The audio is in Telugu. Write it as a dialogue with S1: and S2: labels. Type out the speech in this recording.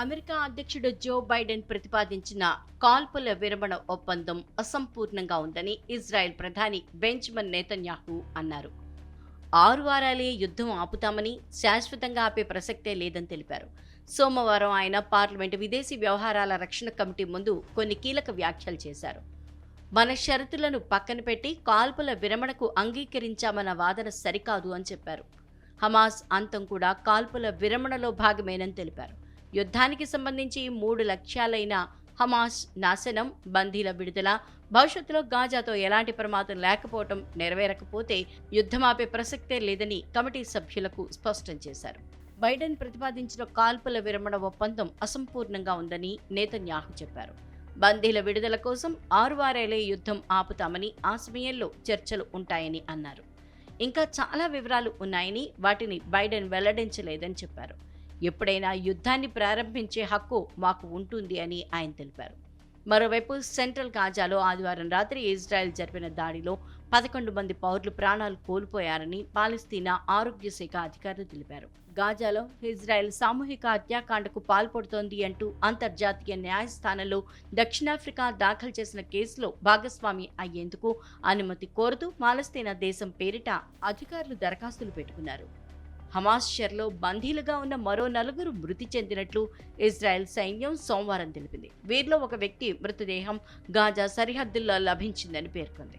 S1: అమెరికా అధ్యక్షుడు జో బైడెన్ ప్రతిపాదించిన కాల్పుల విరమణ ఒప్పందం అసంపూర్ణంగా ఉందని ఇజ్రాయెల్ ప్రధాని బెంజమిన్ నేతన్యాహు అన్నారు. ఆరు వారాలే యుద్ధం ఆపుతామని శాశ్వతంగా ఆపే ప్రసక్తే లేదని తెలిపారు. సోమవారం ఆయన పార్లమెంటు విదేశీ వ్యవహారాల రక్షణ కమిటీ ముందు కొన్ని కీలక వ్యాఖ్యలు చేశారు. మన షరతులను పక్కన పెట్టి కాల్పుల విరమణకు అంగీకరించామన్న వాదన సరికాదు అని చెప్పారు. హమాస్ అంతం కూడా కాల్పుల విరమణలో భాగమేనని తెలిపారు. యుద్ధానికి సంబంధించి మూడు లక్ష్యాలైన హమాస్ నాశనం బందీల విడుదల భవిష్యత్తులో గాజాతో ఎలాంటి ప్రమాదం లేకపోవటం నెరవేరకపోతే యుద్ధమాపే ప్రసక్తే లేదని కమిటీ సభ్యులకు స్పష్టం చేశారు. బైడెన్ ప్రతిపాదించిన కాల్పుల విరమణ ఒప్పందం అసంపూర్ణంగా ఉందని నేతన్యాహు చెప్పారు. బందీల విడుదల కోసం ఆరు వారేలే యుద్ధం ఆపుతామని ఆ సమయంలో చర్చలు ఉంటాయని అన్నారు. ఇంకా చాలా వివరాలు ఉన్నాయని వాటిని బైడెన్ వెల్లడించలేదని చెప్పారు. ఎప్పుడైనా యుద్ధాన్ని ప్రారంభించే హక్కు మాకు ఉంటుంది అని ఆయన తెలిపారు. మరోవైపు సెంట్రల్ గాజాలో ఆదివారం రాత్రి ఇజ్రాయెల్ జరిపిన దాడిలో పదకొండు మంది పౌరులు ప్రాణాలు కోల్పోయారని పాలస్తీనా ఆరోగ్య శాఖ అధికారులు తెలిపారు. గాజాలో ఇజ్రాయెల్ సామూహిక హత్యాకాండకు పాల్పడుతోంది అంటూ అంతర్జాతీయ న్యాయస్థానంలో దక్షిణాఫ్రికా దాఖలు చేసిన కేసులో భాగస్వామి అయ్యేందుకు అనుమతి కోరుతూ పాలస్తీనా దేశం పేరిట అధికారులు దరఖాస్తులు పెట్టుకున్నారు. హమాస్ షెర్లో బందీలుగా ఉన్న మరో నలుగురు మృతి చెందినట్లు ఇజ్రాయెల్ సైన్యం సోమవారం తెలిపింది. వీరిలో ఒక వ్యక్తి మృతదేహం గాజా సరిహద్దుల్లో లభించిందని పేర్కొంది.